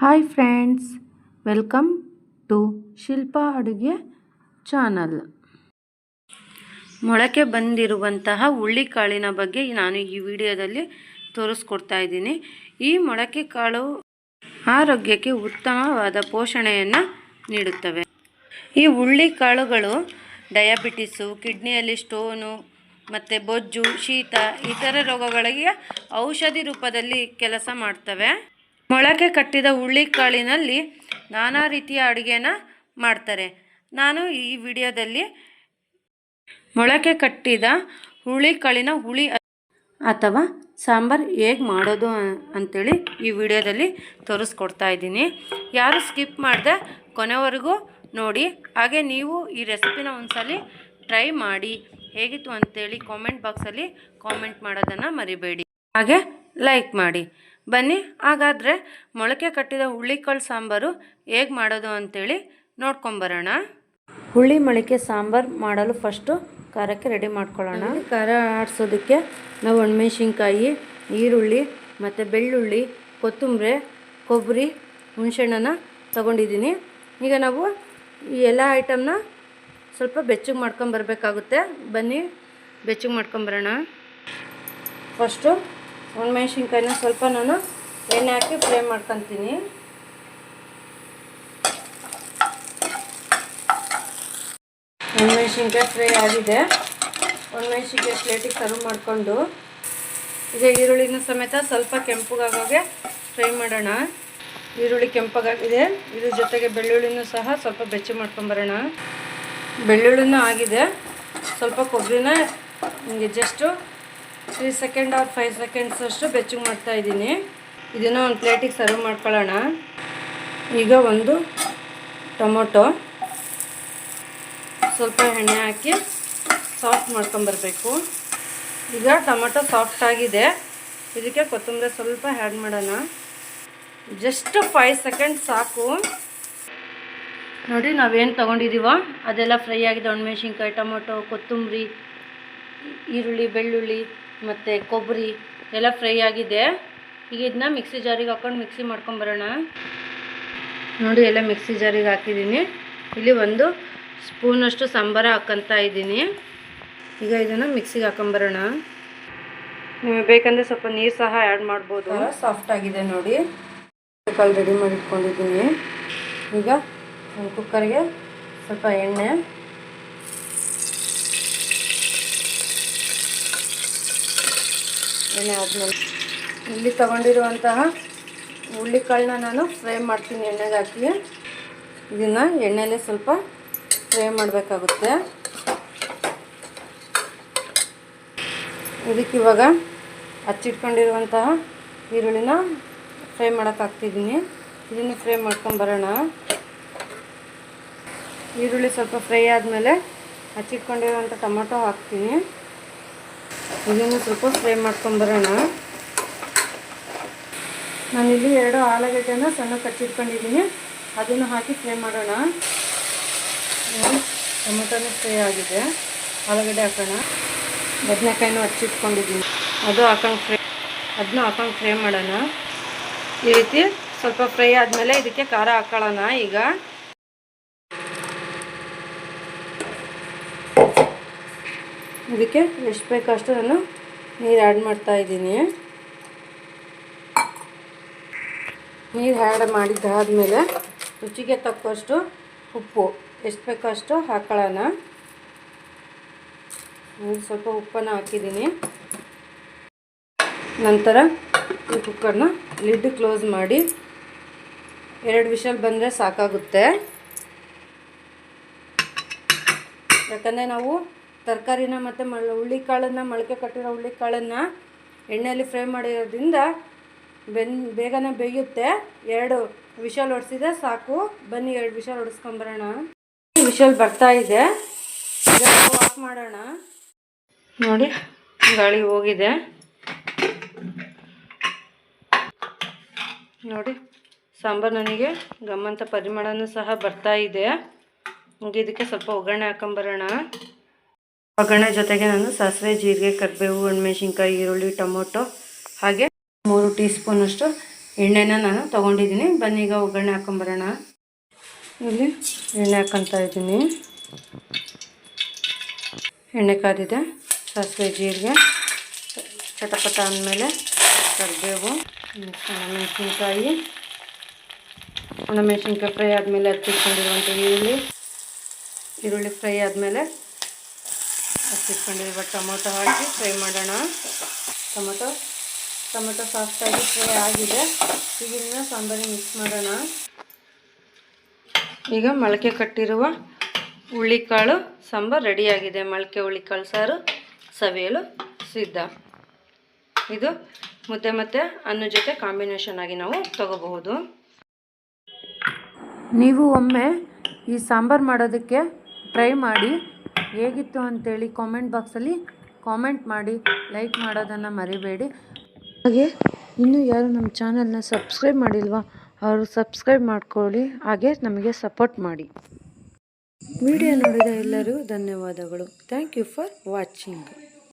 Hi friends welcome to Shilpa ಅಡುಗೆ channel ಮೊಳಕೆ ಬಂದಿರುವಂತಹ ಹುಳ್ಳಿಕಾಳಿನ ಬಗ್ಗೆ ನಾನು ಈ ವಿಡಿಯೋದಲ್ಲಿ ತೋರಿಸ್ಕೊಡ್ತಾ ಇದ್ದೀನಿ. ಈ ಮೊಳಕೆ ಕಾಳು ಆರೋಗ್ಯಕ್ಕೆ ಉತ್ತಮವಾದ ಪೋಷಣೆಯನ್ನು ನೀಡುತ್ತವೆ. ಈ ಹುಳ್ಳಿ ಕಾಳುಗಳು ಡಯಾಬಿಟಿಸು, ಕಿಡ್ನಿಯಲ್ಲಿ ಸ್ಟೋನು, ಮತ್ತು ಬೊಜ್ಜು, ಶೀತ, ಇತರ ರೋಗಗಳಿಗೆ ಔಷಧಿ ರೂಪದಲ್ಲಿ ಕೆಲಸ ಮಾಡ್ತವೆ. ಮೊಳಕೆ ಕಟ್ಟಿದ ಹುಳಿಕಾಳಿನಲ್ಲಿ ನಾನಾ ರೀತಿಯ ಅಡುಗೆನ ಮಾಡ್ತಾರೆ. ನಾನು ಈ ವಿಡಿಯೋದಲ್ಲಿ ಮೊಳಕೆ ಕಟ್ಟಿದ ಹುಳಿಕಾಳಿನ ಹುಳಿ ಅಥವಾ ಸಾಂಬಾರು ಹೇಗೆ ಮಾಡೋದು ಅಂಥೇಳಿ ಈ ವಿಡಿಯೋದಲ್ಲಿ ತೋರಿಸ್ಕೊಡ್ತಾ ಇದ್ದೀನಿ. ಯಾರು ಸ್ಕಿಪ್ ಮಾಡಿದೆ ಕೊನೆವರೆಗೂ ನೋಡಿ. ಹಾಗೆ ನೀವು ಈ ರೆಸಿಪಿನ ಒಂದ್ಸಲಿ ಟ್ರೈ ಮಾಡಿ. ಹೇಗಿತ್ತು ಅಂತೇಳಿ ಕಾಮೆಂಟ್ ಬಾಕ್ಸಲ್ಲಿ ಕಾಮೆಂಟ್ ಮಾಡೋದನ್ನು ಮರಿಬೇಡಿ. ಹಾಗೆ ಲೈಕ್ ಮಾಡಿ. ಬನ್ನಿ, ಹಾಗಾದರೆ ಮೊಳಕೆ ಕಟ್ಟಿದ ಹುಳ್ಳಿಕಾಳು ಸಾಂಬಾರು ಹೇಗೆ ಮಾಡೋದು ಅಂತೇಳಿ ನೋಡ್ಕೊಂಬರೋಣ. ಹುಳಿ ಮೊಳಕೆ ಸಾಂಬಾರು ಮಾಡಲು ಫಸ್ಟು ಖಾರಕ್ಕೆ ರೆಡಿ ಮಾಡ್ಕೊಳ್ಳೋಣ. ಖಾರ ಆಡಿಸೋದಕ್ಕೆ ನಾವು ಒಣಮೆಣ್ಸಿನ್ಕಾಯಿ, ಈರುಳ್ಳಿ ಮತ್ತು ಬೆಳ್ಳುಳ್ಳಿ, ಕೊತ್ತಂಬರಿ, ಕೊಬ್ಬರಿ ಹುಣಸೆಣ್ಣನ ತೊಗೊಂಡಿದ್ದೀನಿ. ಈಗ ನಾವು ಈ ಎಲ್ಲ ಐಟಮ್ನ ಸ್ವಲ್ಪ ಬೆಚ್ಚಗೆ ಮಾಡ್ಕೊಂಬರ್ಬೇಕಾಗುತ್ತೆ. ಬನ್ನಿ, ಬೆಚ್ಚಗೆ ಮಾಡ್ಕೊಂಬರೋಣ. ಫಸ್ಟು ಒಣಮೆಣ್ಸಿನ್ಕಾಯಿನ ಸ್ವಲ್ಪ ನಾನು ಎಣ್ಣೆ ಹಾಕಿ ಫ್ರೈ ಮಾಡ್ಕೊತೀನಿ. ಒಣಮೆಣ್ಸಿನ್ಕಾಯಿ ಫ್ರೈ ಆಗಿದೆ. ಒಣಮೆಣ್ಸಿನ್ಕಾಯಿ ಪ್ಲೇಟಿಗೆ ಸರ್ವ್ ಮಾಡಿಕೊಂಡು ಈಗ ಈರುಳ್ಳಿನ ಸಮೇತ ಸ್ವಲ್ಪ ಕೆಂಪಗಾಗೋಗೆ ಫ್ರೈ ಮಾಡೋಣ. ಈರುಳ್ಳಿ ಕೆಂಪಗಾಗಿದೆ. ಇದ್ರ ಜೊತೆಗೆ ಬೆಳ್ಳುಳ್ಳಿನೂ ಸಹ ಸ್ವಲ್ಪ ಬೆಚ್ಚಿ ಮಾಡ್ಕೊಂಬರೋಣ. ಬೆಳ್ಳುಳ್ಳಿನೂ ಆಗಿದೆ. ಸ್ವಲ್ಪ ಕೊಬ್ಬರಿನ ಹಿಂಗೆ just three second or five seconds ಅಷ್ಟು ಬೆಚ್ಚಗೆ ಮಾಡ್ತಾ ಇದ್ದೀನಿ. ಇದನ್ನು ಒಂದು ಪ್ಲೇಟಿಗೆ ಸರ್ವ್ ಮಾಡ್ಕೊಳ್ಳೋಣ. ಈಗ ಒಂದು ಟೊಮೊಟೊ. ಸ್ವಲ್ಪ ಎಣ್ಣೆ ಹಾಕಿ ಸಾಫ್ಟ್ ಮಾಡ್ಕೊಂಬರ್ಬೇಕು ಈಗ ಟೊಮೊಟೊ ಸಾಫ್ಟ್ ಆಗಿದೆ. ಇದಕ್ಕೆ ಕೊತ್ತಂಬರಿ ಸ್ವಲ್ಪ ಆ್ಯಡ್ ಮಾಡೋಣ. ಜಸ್ಟ್ ಫೈವ್ ಸೆಕೆಂಡ್ ಸಾಕು. ನೋಡಿ ನಾವೇನು ತೊಗೊಂಡಿದ್ದೀವೋ ಅದೆಲ್ಲ ಫ್ರೈ ಆಗಿದೆ. ಒಣಮೆಣ್ಸಿನ್ಕಾಯಿ, ಟೊಮೊಟೊ, ಕೊತ್ತಂಬರಿ, ಈರುಳ್ಳಿ, ಬೆಳ್ಳುಳ್ಳಿ. ಮತ್ತು ಕೊಬ್ಬರಿ ಎಲ್ಲ ಫ್ರೈ ಆಗಿದೆ. ಈಗ ಇದನ್ನ ಮಿಕ್ಸಿ ಜಾರಿಗೆ ಹಾಕೊಂಡು ಮಿಕ್ಸಿ ಮಾಡ್ಕೊಂಬರೋಣ ನೋಡಿ, ಎಲ್ಲ ಮಿಕ್ಸಿ ಜಾರಿಗೆ ಹಾಕಿದ್ದೀನಿ. ಇಲ್ಲಿ ಒಂದು ಸ್ಪೂನಷ್ಟು ಸಾಂಬಾರ ಹಾಕ್ಕಂತ ಇದ್ದೀನಿ. ಈಗ ಇದನ್ನು ಮಿಕ್ಸಿಗೆ ಹಾಕೊಂಬರೋಣ ನಿಮಗೆ ಬೇಕಂದರೆ ಸ್ವಲ್ಪ ನೀರು ಸಹ ಆ್ಯಡ್ ಮಾಡ್ಬೋದು. ಸಾಫ್ಟ್ ಆಗಿದೆ ನೋಡಿ. ಕಾಲು ರೆಡಿ ಮಾಡಿ ಇಟ್ಕೊಂಡಿದ್ದೀನಿ ಈಗ ಕುಕ್ಕರ್ಗೆ ಸ್ವಲ್ಪ ಎಣ್ಣೆ ಎಣ್ಣೆ ಆದಮೇಲೆ. ಇಲ್ಲಿ ತಗೊಂಡಿರುವಂತಹ ಹುಳ್ಳಿಕಾಳನ್ನ ನಾನು ಫ್ರೈ ಮಾಡ್ತೀನಿ, ಎಣ್ಣೆಗೆ ಹಾಕಿ. ಇದನ್ನು ಎಣ್ಣೆಲೇ ಸ್ವಲ್ಪ ಫ್ರೈ ಮಾಡಬೇಕಾಗುತ್ತೆ. ಇದಕ್ಕೆ ಇವಾಗ ಹಚ್ಚಿಟ್ಕೊಂಡಿರುವಂತಹ ಈರುಳ್ಳಿನ ಫ್ರೈ ಮಾಡೋಕ್ಕಾಗ್ತಿದ್ದೀನಿ ಇದನ್ನು ಫ್ರೈ ಮಾಡ್ಕೊಂಬರೋಣ ಈರುಳ್ಳಿ ಸ್ವಲ್ಪ ಫ್ರೈ ಆದಮೇಲೆ ಹಚ್ಚಿಟ್ಕೊಂಡಿರುವಂಥ ಟೊಮೊಟೊ ಹಾಕ್ತೀನಿ. ಇದನ್ನು ಸ್ವಲ್ಪ ಫ್ರೈ ಮಾಡ್ಕೊಂಬರೋಣ. ನಾನಿಲ್ಲಿ ಎರಡು ಆಲೂಗಡ್ಡೆನ ಸಣ್ಣ ಕಚ್ಚಿಟ್ಕೊಂಡಿದ್ದೀನಿ ಅದನ್ನು ಹಾಕಿ ಫ್ರೈ ಮಾಡೋಣ. ಟೊಮೊಟೊನೂ ಫ್ರೈ ಆಗಿದೆ. ಆಲೂಗಡ್ಡೆ ಹಾಕೋಣ. ಬದನೆಕಾಯಿನೂ ಹಚ್ಚಿಟ್ಕೊಂಡಿದ್ದೀನಿ. ಅದು ಹಾಕೊಂಡು ಫ್ರೈ, ಅದನ್ನು ಹಾಕೊಂಡು ಫ್ರೈ ಮಾಡೋಣ. ಈ ರೀತಿ ಸ್ವಲ್ಪ ಫ್ರೈ ಆದಮೇಲೆ ಇದಕ್ಕೆ ಖಾರ ಹಾಕೊಳ್ಳೋಣ ಈಗ. ಇದಕ್ಕೆ ಎಷ್ಟು ಬೇಕೋ ಅಷ್ಟು ನಾನು ನೀರು ಆ್ಯಡ್ ಮಾಡ್ತಾ ಇದ್ದೀನಿ. ನೀರು ಆ್ಯಡ್ ಮಾಡಿದ್ದಾದಮೇಲೆ ರುಚಿಗೆ ತಕ್ಕಷ್ಟು ಉಪ್ಪು. ಎಷ್ಟು ಬೇಕೋ ಅಷ್ಟು ಹಾಕೊಳ್ಳೋಣ. ಸ್ವಲ್ಪ ಉಪ್ಪನ್ನು ಹಾಕಿದ್ದೀನಿ. ನಂತರ ಈ ಕುಕ್ಕರ್ನ ಲಿಡ್ ಕ್ಲೋಸ್ ಮಾಡಿ ಎರಡು ವಿಷಲ್ ಬಂದರೆ ಸಾಕಾಗುತ್ತೆ. ಯಾಕಂದರೆ ನಾವು ತರಕಾರಿನ ಮತ್ತು ಮಳ್ ಹುಳ್ಳಿಕಾಳನ್ನು, ಮೊಳಕೆ ಕಟ್ಟಿರೋ ಹುಳ್ಳಿಕಾಳನ್ನು ಎಣ್ಣೆಯಲ್ಲಿ ಫ್ರೈ ಮಾಡಿರೋದ್ರಿಂದ ಬೆನ್ ಬೇಗನೆ ಬೇಯುತ್ತೆ. ಎರಡು ವಿಷಲ್ ಹೊಡೆಸಿದೆ ಸಾಕು. ಬನ್ನಿ, ಎರಡು ವಿಷಲ್ ಹೊಡೆಸ್ಕೊಂಬರೋಣ ವಿಷಲ್ ಬರ್ತಾ ಇದೆ. ಆಫ್ ಮಾಡೋಣ. ನೋಡಿ, ಗಾಳಿ ಹೋಗಿದೆ. ನೋಡಿ, ಸಾಂಬಾರು ನನಗೆ ಗಮ್ಮಂತ ಪರಿಮಳನೂ ಸಹ ಬರ್ತಾ ಇದೆ. ಇದಕ್ಕೆ ಸ್ವಲ್ಪ ಒಗ್ಗರಣೆ ಹಾಕೊಂಬರೋಣ. ಒಗ್ಗರಣೆ ಜೊತೆಗೆ ನಾನು ಸಾಸಿವೆ, ಜೀರಿಗೆ, ಕರಿಬೇವು ಹಣ್ಮೆಣ್ಸಿನ್ಕಾಯಿ ಈರುಳ್ಳಿ, ಟೊಮೊಟೊ ಹಾಗೆ ಮೂರು ಟೀ ಸ್ಪೂನಷ್ಟು ಎಣ್ಣೆನ ನಾನು ತೊಗೊಂಡಿದ್ದೀನಿ. ಬನ್ನಿ, ಈಗ ಒಗ್ಗರಣೆ ಹಾಕೊಂಬರೋಣ. ಇಲ್ಲಿ ಎಣ್ಣೆ ಹಾಕ್ಕೊತಾ ಇದ್ದೀನಿ. ಎಣ್ಣೆ ಕಾದಿದೆ. ಸಾಸಿವೆ, ಜೀರಿಗೆ ಚಟಪಟ ಅಂದಮೇಲೆ ಕರಿಬೇವು ಒಣಮೆಣಸಿನ್ಕಾಯಿ ಒಣಮೆಣಸಿನ್ಕಾಯಿ ಫ್ರೈ ಆದಮೇಲೆ ಹಚ್ಚಿಟ್ಕೊಂಡಿರುವಂಥ ಈರುಳ್ಳಿ. ಈರುಳ್ಳಿ ಫ್ರೈ ಆದಮೇಲೆ ಹಚ್ಚಿಟ್ಕೊಂಡಿರುವ ಟೊಮೊಟೊ ಹಾಕಿ ಫ್ರೈ ಮಾಡೋಣ. ಟೊಮೊಟೊ ಟೊಮೊಟೊ ಸಾಫ್ಟಾಗಿ ಫ್ರೈ ಆಗಿದೆ. ಈಗ ಇದನ್ನ ಸಾಂಬಾರಿಗೆ ಮಿಕ್ಸ್ ಮಾಡೋಣ. ಈಗ ಮೊಳಕೆ ಕಟ್ಟಿರುವ ಹುಳ್ಳಿಕಾಳು ಸಾಂಬಾರು ರೆಡಿಯಾಗಿದೆ. ಮೊಳಕೆ ಹುಳ್ಳಿಕಾಳು ಸಾರು, ಸವಿಯಲು ಸಿದ್ಧ. ಇದು ಮುದ್ದೆ ಮತ್ತು ಅನ್ನ ಜೊತೆ ಕಾಂಬಿನೇಷನ್ ಆಗಿ ನಾವು ತಗೋಬಹುದು. ನೀವು ಒಮ್ಮೆ ಈ ಸಾಂಬಾರು ಮಾಡೋದಕ್ಕೆ ಟ್ರೈ ಮಾಡಿ. ಹೇಗಿತ್ತು ಅಂತೇಳಿ ಕಾಮೆಂಟ್ ಬಾಕ್ಸಲ್ಲಿ ಕಾಮೆಂಟ್ ಮಾಡಿ ಲೈಕ್ ಮಾಡೋದನ್ನು ಮರಿಬೇಡಿ. ಹಾಗೆ ಇನ್ನೂ ಯಾರು ನಮ್ಮ ಚಾನಲ್ನ ಸಬ್ಸ್ಕ್ರೈಬ್ ಮಾಡಿಲ್ವಾ, ಅವರು ಸಬ್ಸ್ಕ್ರೈಬ್ ಮಾಡ್ಕೊಳ್ಳಿ, ಹಾಗೆ ನಮಗೆ ಸಪೋರ್ಟ್ ಮಾಡಿ. ವಿಡಿಯೋ ನೋಡಿದ ಎಲ್ಲರೂ ಧನ್ಯವಾದಗಳು. Thank you for watching